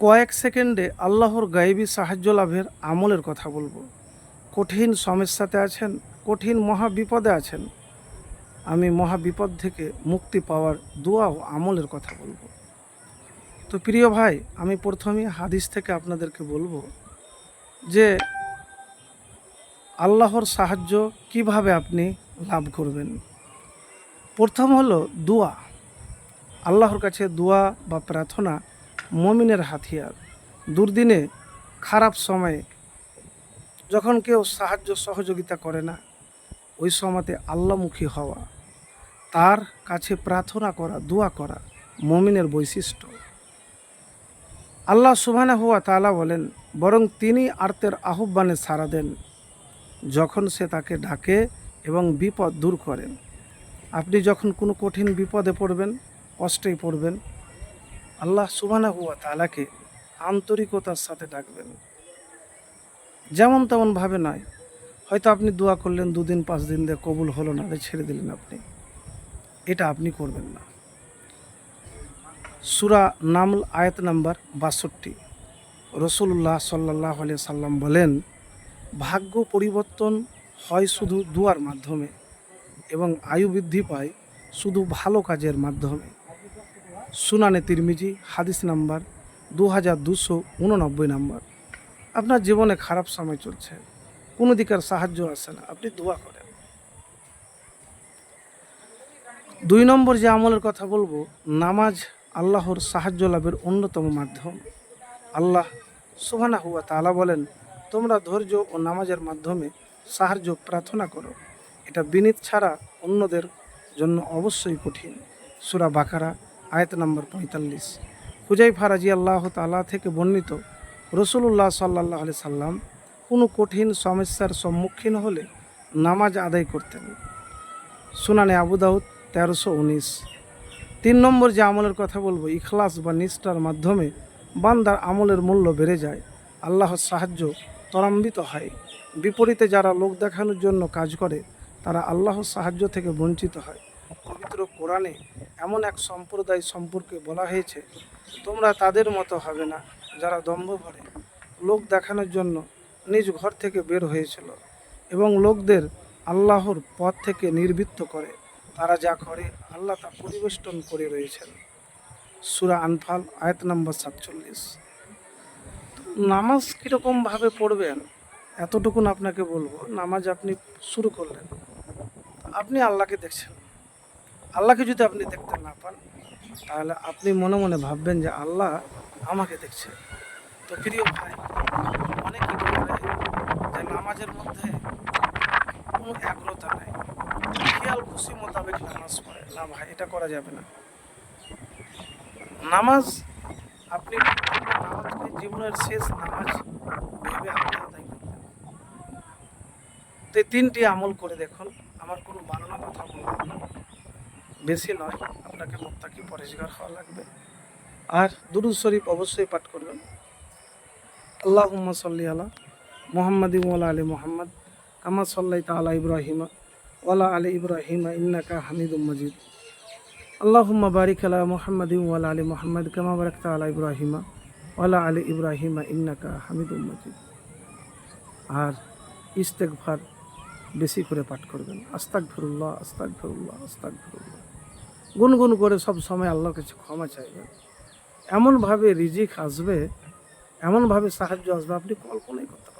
কয়েক সেকেন্ডে আল্লাহর গায়েবী সাহায্য লাভের আমলের কথা বলব। কঠিন সমস্যাতে আছেন, কঠিন মহা বিপদে আছেন। আমি মহা বিপদ থেকে মুক্তি পাওয়ার দোয়া ও আমলের কথা বলব। তো প্রিয় ভাই, আমি প্রথমে হাদিস থেকে আপনাদেরকে বলব যে, আল্লাহর সাহায্য কীভাবে আপনি লাভ করবেন। প্রথম হলো দোয়া। আল্লাহর কাছে দোয়া বা প্রার্থনা মমিনের হাতিয়ার। দুর্দিনে, খারাপ সময়ে, যখন কেউ সাহায্য সহযোগিতা করে না, ওই সময়তে আল্লামুখী হওয়া, তার কাছে প্রার্থনা করা, দোয়া করা মমিনের বৈশিষ্ট্য। আল্লাহ সুবহানা হুয়া তালা বলেন, বরং তিনি আর্তের আহ্বানে সাড়া দেন, যখন সে তাকে ডাকে এবং বিপদ দূর করেন। আপনি যখন কোনো কঠিন বিপদে পড়বেন কষ্টে পড়বেন আল্লাহ সুবহানা হুয়া তালাকে আন্তরিকতার সাথে ডাকবেন। যেমন তেমন ভাবে নয়। হয়তো আপনি দোয়া করলেন, দুদিন, পাঁচ দিন দিয়ে কবুল হলো না ছেড়ে দিলেন আপনি। এটা আপনি করবেন না। সুরা নামল আয়াত নাম্বার বাষট্টি। রসুল্লাহ সাল্লাহ আলিয়া সাল্লাম বলেন, ভাগ্য পরিবর্তন হয় শুধু দুয়ার মাধ্যমে এবং আয়ু বৃদ্ধি পায় শুধু ভালো কাজের মাধ্যমে। সুনানে তিরমিজি, হাদিস নাম্বার দু হাজার দুশো উননব্বই নাম্বার। আপনার জীবনে খারাপ সময় চলছে, কোনো দিকের সাহায্য আসে না, আপনি দোয়া করেন। দুই নম্বর যে আমলের কথা বলব, নামাজ আল্লাহর সাহায্য লাভের অন্যতম মাধ্যম। আল্লাহ সুবহানা হুয়া তাআলা বলেন, তোমরা ধৈর্য ও নামাজের মাধ্যমে সাহায্য প্রার্থনা করো। এটা বিনীত ছাড়া অন্যদের জন্য অবশ্যই কঠিন। সুরা বাকারা আয়াত নম্বর পঁয়তাল্লিশ। হুজাই ফারাজি আল্লাহ তাআলা থেকে বর্ণিত রসুল্লাহ সাল্লাহ আলি সাল্লাম কোনো কঠিন সমস্যার সম্মুখীন হলে নামাজ আদায় করতেন। সুনানে আবু দাউদ তেরোশো উনিশ। তিন নম্বর যে আমলের কথা বলব, ইখলাস বা নিষ্ঠার মাধ্যমে বান্দার আমলের মূল্য বেড়ে যায়, আল্লাহর সাহায্য ত্বরান্বিত হয়। বিপরীতে যারা লোক দেখানোর জন্য কাজ করে, তারা আল্লাহর সাহায্য থেকে বঞ্চিত হয়। পবিত্র কোরআনে এমন এক সম্প্রদায় সম্পর্কে বলা হয়েছে, তোমরা তাদের মতো হবে না যারা দম্ভ ভরে। লোক দেখানোর জন্য নিজ ঘর থেকে বের হয়েছিল এবং লোকদের আল্লাহর পথ থেকে নির্বৃত্ত করে। তারা যা করে, আল্লাহ তা পরিবেষ্টন করে রয়েছেন। সুরা আনফাল, আয়াত নম্বর সাতচল্লিশ। নামাজ কীরকমভাবে পড়বেন? এতটুকুন আপনাকে বলব, নামাজ আপনি শুরু করলেন। আপনি আল্লাহকে দেখছেন। আল্লাহকে যদি আপনি দেখতে না পান, তাহলে আপনি মনে মনে ভাববেন যে আল্লাহ আমাকে দেখছে। তো প্রিয় ভাই, অনেকে করে যে নামাজের মধ্যে কোনো এগ্রতা নেই। খেয়াল খুশি মোতাবেক নামাজ পড়ে। না ভাই, এটা করা যাবে না। নামাজ, আপনি নামাজকে জীবনের শেষ নামাজ ভেবে আপনি তিনটি আমল করে দেখুন। আমার কোনো বানানো কথা বলব না। বেশি নয়, আপনাকে মোত্তাকি পরিষ্কার হওয়া লাগবে। আর দুরুদ শরীফ অবশ্যই পাঠ করবেন। আল্লাহ সাল্লি আলা মোহাম্মদ ওয়ালা আলী মোহাম্মদ, কামা সাল্লাই তালা ইব্রাহিমা ওয়ালা আলী ইব্রাহিমা ইন্নাকা হামিদুম মজিদ। আল্লাহুম্মা বারিক আলা মোহাম্মদ ওয়ালা আলী মোহাম্মদ, কামা বারাকতা আলা ইব্রাহিমা ওয়ালা আলী ইব্রাহিমা ইন্নাকা হামিদুম মজিদ। আর ইস্তেকভার বেশি করে পাঠ করবেন। আস্তাক ফিরুল্লাহ আস্তাক ফিরুল্লাহ আস্তাক ফিরুল্লাহ গুনগুন করে সব সময় আল্লাহর কাছে ক্ষমা চাইবে এমনভাবে রিজিক আসবে, এমনভাবে সাহায্য আসবে, আপনি কল্পনাই করতে।